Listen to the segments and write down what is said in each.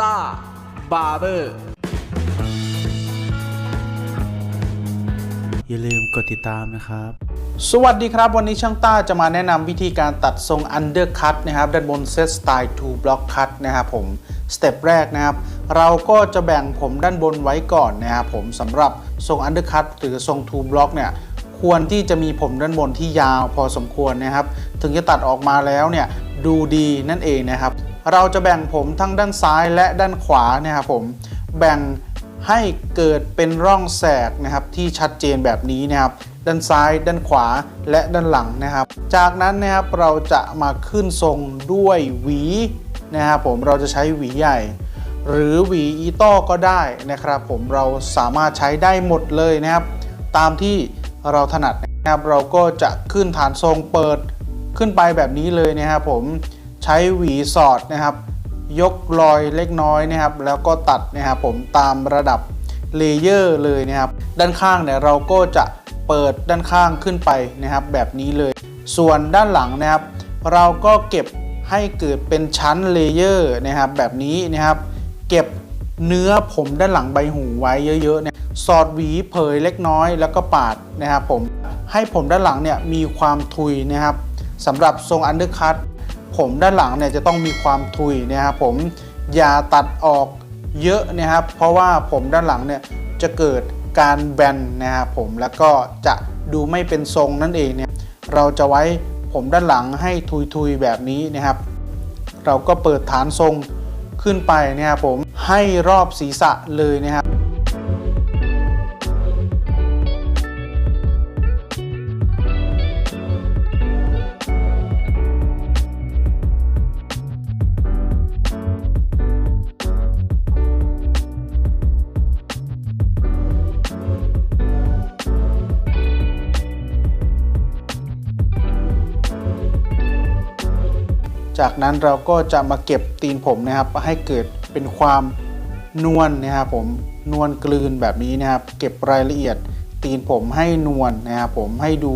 ต้าบาร์เบอร์ อย่าลืมกดติดตามนะครับ สวัสดีครับ วันนี้ช่างต้าจะมาแนะนำวิธีการตัดทรง Undercut นะครับ ด้านบนเซตสไตล์2 Block Cut นะครับผม สเต็ปแรกนะครับ เราก็จะแบ่งผมด้านบนไว้ก่อนนะครับผมสำหรับทรง Undercut หรือทรง2 Block เนี่ยควรที่จะมีผมด้านบนที่ยาวพอสมควรนะครับ ถึงจะตัดออกมาแล้วเนี่ยดูดีนั่นเองนะครับ เราจะแบ่งผมทั้งด้านซ้ายและด้านขวาเนะครับผมแบ่งให้เกิดเป็นร่องแสกนะครับที่ชัดเจนแบบนี้นะครับด้านซ้าย ด้านขวาและด้านหลังนะครับ จากนั้นนะครับเราจะมาขึ้นทรงด้วยหวีนะครับผมเราจะใช้หวีใหญ่ หรือหวีอีโต้ก็ได้นะครับ ผมเราสามารถใช้ได้หมดเลยนะครับ ตามที่เราถนัดนะครับ เราก็จะขึ้นฐานทรงเปิดขึ้นไปแบบนี้เลยนะครับผม ใช้หวีสอดนะครับ ยกรอยเล็กน้อยนะครับ แล้วก็ตัดนะครับผมตามระดับเลเยอร์เลยนะครับ ด้านข้างเนี่ยเราก็จะเปิดด้านข้างขึ้นไปนะครับแบบนี้เลย ส่วนด้านหลังนะครับ เราก็เก็บให้เกิดเป็นชั้นเลเยอร์นะครับแบบนี้นะครับ เก็บเนื้อผมด้านหลังใบหูไว้เยอะๆเนี่ยสอดหวีเผยเล็กน้อยแล้วก็ปาดนะครับผมให้ผมด้านหลังเนี่ยมีความทุยนะครับสำหรับทรงอันเดอร์คัต ผมด้านหลังเนี่ยจะต้องมีความทุยนะครับผมอย่าตัดออกเยอะนะครับ เพราะว่าผมด้านหลังเนี่ยจะเกิดการแบนนะครับผมแล้วก็จะดูไม่เป็นทรงนั่นเองเนี่ยเราจะไว้ผมด้านหลังให้ทุยๆแบบนี้นะครับ เราก็เปิดฐานทรงขึ้นไปนะครับผมให้รอบศีรษะเลยนะครับ จากนั้นเราก็จะมาเก็บตีนผมนะครับ ให้เกิดเป็นความนวลนะครับผมนวลกลืนแบบนี้นะครับ เก็บรายละเอียดตีนผมให้นวลนะครับผมให้ดู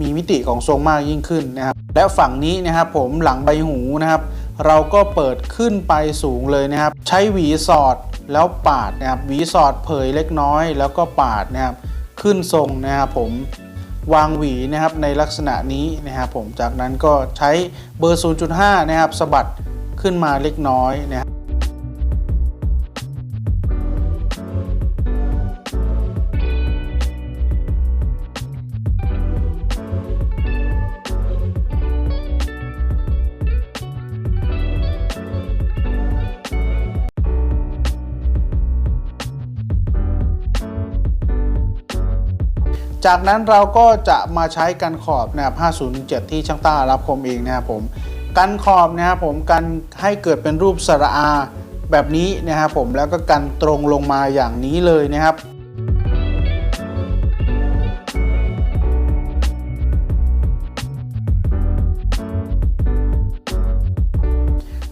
มีมิติของทรงมากยิ่งขึ้นนะครับ และฝั่งนี้นะครับผมหลังใบหูนะครับ เราก็เปิดขึ้นไปสูงเลยนะครับ ใช้หวีสอดแล้วปาดนะครับหวีสอดเผยเล็กน้อย แล้วก็ปาดนะครับขึ้นทรงนะครับผม วางหวีนะครับในลักษณะนี้นะครับผมจากนั้นก็ใช้เบอร์ 0.5 นะครับสะบัดขึ้นมาเล็กน้อยนะครับ จากนั้นเราก็จะมาใช้กันขอบนะครับ507 ที่ช่างต้ารับคมเองนะครับผมกันขอบนะครับผมกันให้เกิดเป็นรูปสระอาแบบนี้นะครับผมแล้วก็กันตรงลงมาอย่างนี้เลยนะครับ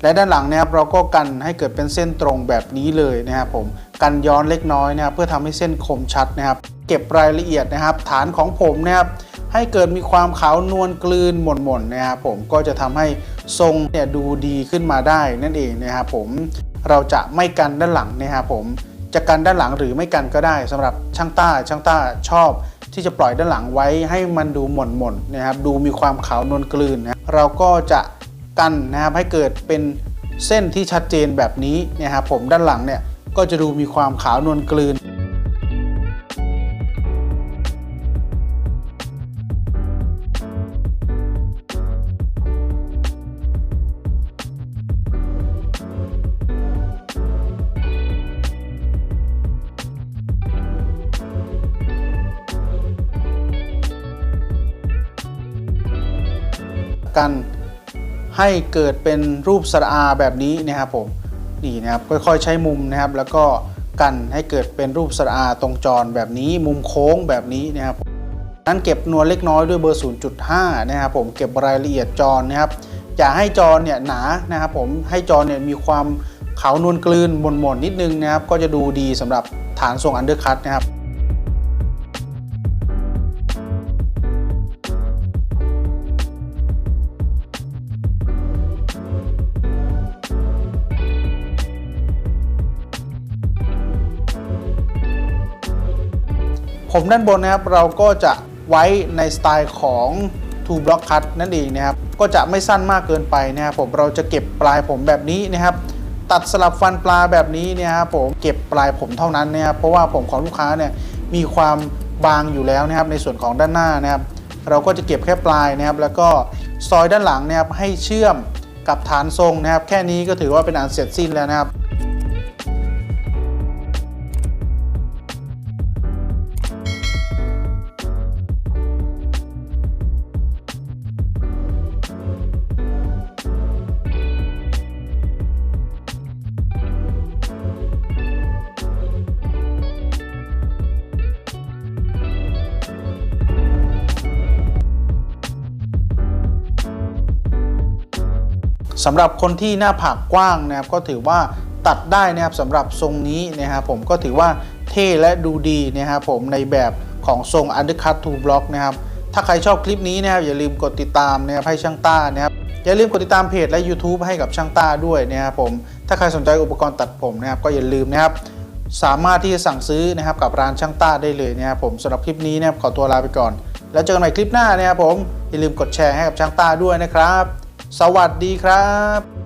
และด้านหลังนะครับเราก็กันให้เกิดเป็นเส้นตรงแบบนี้เลยนะครับผมกันย้อนเล็กน้อยนะครับเพื่อทำให้เส้นคมชัดนะครับ เก็บรายละเอียดนะครับ ฐานของผมนะครับให้เกิดมีความขาวนวลกลืนหม่นๆนนะครับผมก็จะทำให้ทรงเนี่ยดูดีขึ้นมาได้นั่นเองนะครับผมเราจะไม่กันด้านหลังนะครับผมจะกันด้านหลังหรือไม่กันก็ได้สำหรับช่างต้าช่างต้าชอบที่จะปล่อยด้านหลังไว้ให้มันดูหม่นๆนะครับดูมีความขาวนวลกลืนนะเราก็จะ กันนะครับให้เกิดเป็นเส้นที่ชัดเจนแบบนี้นะครับผมด้านหลังเนี่ยก็จะดูมีความขาวนวลกลืนกัน ให้เกิดเป็นรูปสระอาแบบนี้นะครับผมนี่นะครับค่อยๆใช้มุมนะครับ แล้วก็กันให้เกิดเป็นรูปสระอาตรงจรแบบนี้ มุมโค้งแบบนี้นะครับนั้นเก็บนวลเล็กน้อยด้วยเบอร์ 0.5 นะครับผมเก็บรายละเอียดจรนะครับอย่าให้จรเนี่ยหนานะครับผมให้จรเนี่ยมีความขาวนวลกลืนหม่นๆนิดนึงนะครับ ก็จะดูดีสำหรับฐานทรงอันเดอร์คัตนะครับ ผมด้านบนนะครับเราก็จะไว้ในสไตล์ของ two block cut นั่นเองนะครับ ก็จะไม่สั้นมากเกินไปนะครับผมเราจะเก็บปลายผมแบบนี้นะครับ ตัดสลับฟันปลาแบบนี้เนี่ยครับผมเก็บปลายผมเท่านั้นนะครับเพราะว่าผมของลูกค้าเนี่ยมีความบางอยู่แล้วนะครับในส่วนของด้านหน้านะครับเราก็จะเก็บแค่ปลายนะครับ แล้วก็ซอยด้านหลังนะครับให้เชื่อมกับฐานทรงนะครับ แค่นี้ก็ถือว่าเป็นอันเสร็จสิ้นแล้วนะครับ สำหรับคนที่หน้าผากกว้างนะครับก็ถือว่าตัดได้นะครับสำหรับทรงนี้นะครับผมก็ถือว่าเท่และดูดีนะครับผมในแบบของทรง Undercut to Block นะครับถ้าใครชอบคลิปนี้นะครับอย่าลืมกดติดตามนะครับให้ช่างต้านะครับอย่าลืมกดติดตามเพจและ YouTube ให้กับช่างต้าด้วยนะครับผมถ้าใครสนใจอุปกรณ์ตัดผมนะครับก็อย่าลืมนะครับสามารถที่จะสั่งซื้อนะครับกับร้านช่างต้าได้เลยนะครับผมสำหรับคลิปนี้นะครับขอตัวลาไปก่อน แล้วเจอกันใหม่คลิปหน้านะครับผมอย่าลืมกดแชร์ให้กับช่างต้าด้วยนะครับ สวัสดีครับ